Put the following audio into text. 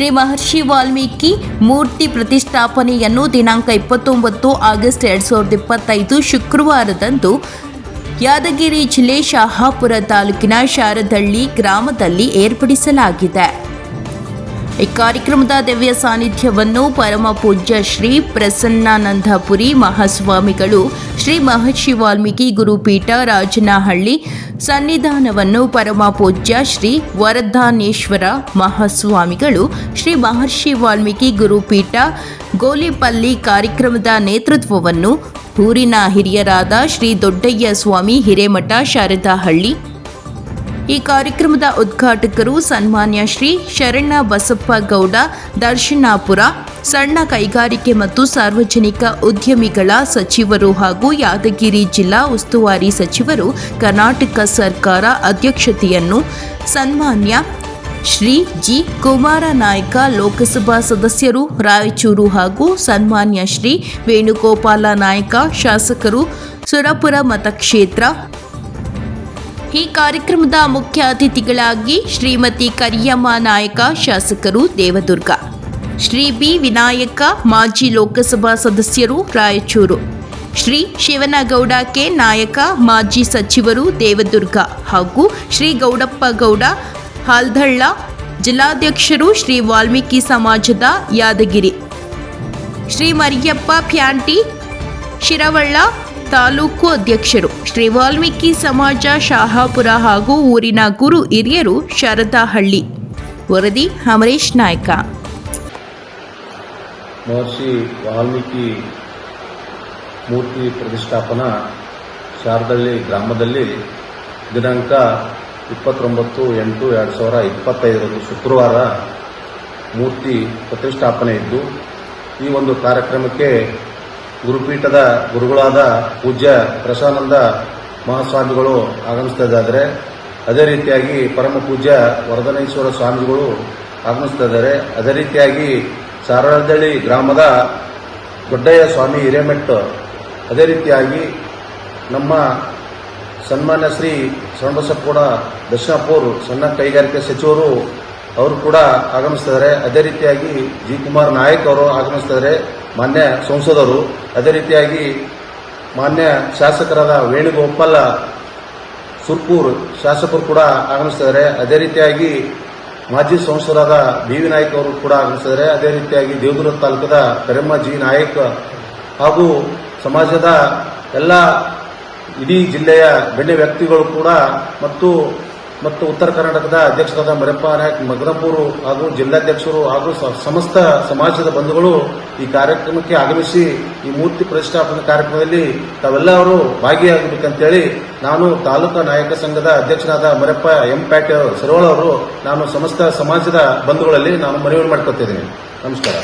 ಶ್ರೀ ಮಹರ್ಷಿ ವಾಲ್ಮೀಕಿ ಮೂರ್ತಿ ಪ್ರತಿಷ್ಠಾಪನೆಯನ್ನು ದಿನಾಂಕ ಇಪ್ಪತ್ತೊಂಬತ್ತು ಆಗಸ್ಟ್ ಎರಡ್ ಸಾವಿರದ ಇಪ್ಪತ್ತೈದು ಶುಕ್ರವಾರದಂದು ಯಾದಗಿರಿ ಜಿಲ್ಲೆ ಶಹಾಪುರ ತಾಲೂಕಿನ ಶಾರದಹಳ್ಳಿ ಗ್ರಾಮದಲ್ಲಿ ಏರ್ಪಡಿಸಲಾಗಿದೆ. ಈ ಕಾರ್ಯಕ್ರಮದ ದಿವ್ಯ ಸಾನ್ನಿಧ್ಯವನ್ನು ಪರಮ ಪೂಜ್ಯ ಶ್ರೀ ಪ್ರಸನ್ನಾನಂದಪುರಿ ಮಹಾಸ್ವಾಮಿಗಳು ಶ್ರೀ ಮಹರ್ಷಿ ವಾಲ್ಮೀಕಿ ಗುರುಪೀಠ ರಾಜನಹಳ್ಳಿ ಸನ್ನಿಧಾನವನ್ನು ಪರಮ ಪೂಜ್ಯ ಶ್ರೀ ವರದಾನೇಶ್ವರ ಮಹಾಸ್ವಾಮಿಗಳು ಶ್ರೀ ಮಹರ್ಷಿ ವಾಲ್ಮೀಕಿ ಗುರುಪೀಠ ಗೋಲಿಪಲ್ಲಿ ಕಾರ್ಯಕ್ರಮದ ನೇತೃತ್ವವನ್ನು ಊರಿನ ಹಿರಿಯರಾದ ಶ್ರೀ ದೊಡ್ಡಯ್ಯ ಸ್ವಾಮಿ ಹಿರೇಮಠ ಶಾರದಾಹಳ್ಳಿ ಈ ಕಾರ್ಯಕ್ರಮದ ಉದ್ಘಾಟಕರು ಸನ್ಮಾನ್ಯ ಶ್ರೀ ಶರಣ ಬಸಪ್ಪ ಗೌಡ, ದರ್ಶನಾಪುರ, ಸಣ್ಣ ಕೈಗಾರಿಕೆ ಮತ್ತು ಸಾರ್ವಜನಿಕ ಉದ್ಯಮಿಗಳ ಸಚಿವರು ಹಾಗೂ ಯಾದಗಿರಿ ಜಿಲ್ಲಾ ಉಸ್ತುವಾರಿ ಸಚಿವರು, ಕರ್ನಾಟಕ ಸರ್ಕಾರ ಅಧ್ಯಕ್ಷತೆಯನ್ನು ಸನ್ಮಾನ್ಯ ಶ್ರೀ ಜಿ. ಕುಮಾರ ನಾಯ್ಕ ಲೋಕಸಭಾ ಸದಸ್ಯರು ರಾಯಚೂರು ಹಾಗೂ ಸನ್ಮಾನ್ಯ ಶ್ರೀ ವೇಣುಗೋಪಾಲ ನಾಯ್ಕ, ಶಾಸಕರು ಸುರಪುರ ಮತಕ್ಷೇತ್ರ ಈ ಕಾರ್ಯಕ್ರಮದ ಮುಖ್ಯ ಅತಿಥಿಗಳಾಗಿ ಶ್ರೀಮತಿ ಕರಿಯಮ್ಮ ನಾಯಕ ಶಾಸಕರು ದೇವದುರ್ಗ, ಶ್ರೀ ಬಿ ವಿನಾಯಕ ಮಾಜಿ ಲೋಕಸಭಾ ಸದಸ್ಯರು ರಾಯಚೂರು, ಶ್ರೀ ಶಿವನಗೌಡ ಕೆ ನಾಯಕ ಮಾಜಿ ಸಚಿವರು ದೇವದುರ್ಗ ಹಾಗೂ ಶ್ರೀ ಗೌಡಪ್ಪ ಗೌಡ, ಹಾಲ್ದಳ್ಳ ಜಿಲ್ಲಾಧ್ಯಕ್ಷರು ಶ್ರೀ ವಾಲ್ಮೀಕಿ ಸಮಾಜದ ಯಾದಗಿರಿ, ಶ್ರೀ ಮರಿಯಪ್ಪ ಫ್ಯಾಂಟಿ ಶಿರವಳ್ಳ ತಾಲೂಕು ಅಧ್ಯಕ್ಷರು. ಶ್ರೀ ವಾಲ್ಮೀಕಿ ಸಮಾಜ, ಶಾಹಾಪುರ ಹಾಗೂ ಊರಿನ ಗುರು ಹಿರಿಯರು ಶಾರದಾಹಳ್ಳಿ. ವರದಿ ಅಮರೇಶ್ ನಾಯ್ಕ. ಮಹರ್ಷಿ ವಾಲ್ಮೀಕಿ ಮೂರ್ತಿ ಪ್ರತಿಷ್ಠಾಪನಾ ಶಾರದಹಳ್ಳಿ ಗ್ರಾಮದಲ್ಲಿ ದಿನಾಂಕ ಇಪ್ಪತ್ತೊಂಬತ್ತು ಎಂಟು ಎರಡು ಸಾವಿರ ಇಪ್ಪತ್ತೈದರಂದು ಶುಕ್ರವಾರ ಮೂರ್ತಿ ಪ್ರತಿಷ್ಠಾಪನೆ ಇದ್ದು, ಈ ಒಂದು ಕಾರ್ಯಕ್ರಮಕ್ಕೆ ಗುರುಪೀಠದ ಗುರುಗಳಾದ ಪೂಜ್ಯ ಪ್ರಶಾನಂದ ಮಹಾಸ್ವಾಮಿಗಳು ಆಗಮಿಸ್ತಾ ಇದ್ದಾರೆ ಅದೇ ರೀತಿಯಾಗಿ ಪರಮ ಪೂಜ್ಯ ವರದನೇಶ್ವರ ಸ್ವಾಮಿಗಳು ಆಗಮಿಸ್ತಾ ಇದ್ದಾರೆ ಅದೇ ರೀತಿಯಾಗಿ ಸಾರಳದಳ್ಳಿ ಗ್ರಾಮದ ದೊಡ್ಡಯ್ಯ ಸ್ವಾಮಿ ಹಿರೇಮೆಟ್ಟು ಅದೇ ರೀತಿಯಾಗಿ ನಮ್ಮ ಸನ್ಮಾನ್ಯ ಶ್ರೀ ಶರಣಬಸಪ್ಪಗೌಡ ದರ್ಶನಾಪುರ್ ಸಣ್ಣ ಕೈಗಾರಿಕೆ ಸಚಿವರು ಅವರು ಕೂಡ ಆಗಮಿಸ್ತಿದ್ದಾರೆ. ಅದೇ ರೀತಿಯಾಗಿ ಜಿ. ಕುಮಾರ್ ನಾಯಕ್ ಅವರು ಆಗಮಿಸ್ತಿದ್ದಾರೆ. ಮಾನ್ಯ ಸಂಸದರು, ಅದೇ ರೀತಿಯಾಗಿ ಮಾನ್ಯ ಶಾಸಕರಾದ ವೇಣುಗೋಪಾಲ ಸುರ್ಪೂರ್ ಶಾಸಕರು ಕೂಡ ಆಗಮಿಸ್ತಿದ್ದಾರೆ. ಅದೇ ರೀತಿಯಾಗಿ ಮಾಜಿ ಸಂಸದರಾದ ಬಿ. ವಿ. ನಾಯಕ್ ಅವರು ಕೂಡ ಆಗಮಿಸಿದ್ದಾರೆ ಅದೇ ರೀತಿಯಾಗಿ ದೇವದುರ್ಗ ತಾಲೂಕದ ಕರೆಮ್ಮ ಜಿ. ನಾಯಕ್ ಹಾಗೂ ಸಮಾಜದ ಎಲ್ಲ ಇಡೀ ಜಿಲ್ಲೆಯ ಗಣ್ಯ ವ್ಯಕ್ತಿಗಳು ಕೂಡ ಮತ್ತು ಮತ್ತು ಉತ್ತರ ಕರ್ನಾಟಕದ ಅಧ್ಯಕ್ಷರಾದ ಮರಪ್ಪ ನಾಯಕ್, ಮಗನಪುರು ಹಾಗೂ ಜಿಲ್ಲಾಧ್ಯಕ್ಷರು ಹಾಗೂ ಸಮಸ್ತ ಸಮಾಜದ ಬಂಧುಗಳು ಈ ಕಾರ್ಯಕ್ರಮಕ್ಕೆ ಆಗಮಿಸಿ ಈ ಮೂರ್ತಿ ಪ್ರತಿಷ್ಠಾಪನಾ ಕಾರ್ಯಕ್ರಮದಲ್ಲಿ ತಾವೆಲ್ಲರೂ ಭಾಗಿಯಾಗಬೇಕಂತೇಳಿ ನಾನು ತಾಲೂಕಾ ನಾಯಕ ಸಂಘದ ಅಧ್ಯಕ್ಷರಾದ ಮರಪ್ಪ ಎಂ ಪ್ಯಾಟೆ ಸರೋಳ ಅವರು ನಾನು ಸಮಸ್ತ ಸಮಾಜದ ಬಂಧುಗಳಲ್ಲಿ ನಾನು ಮನವಿ ಮಾಡ್ಕೊತಿದ್ದೀನಿ ನಮಸ್ಕಾರ.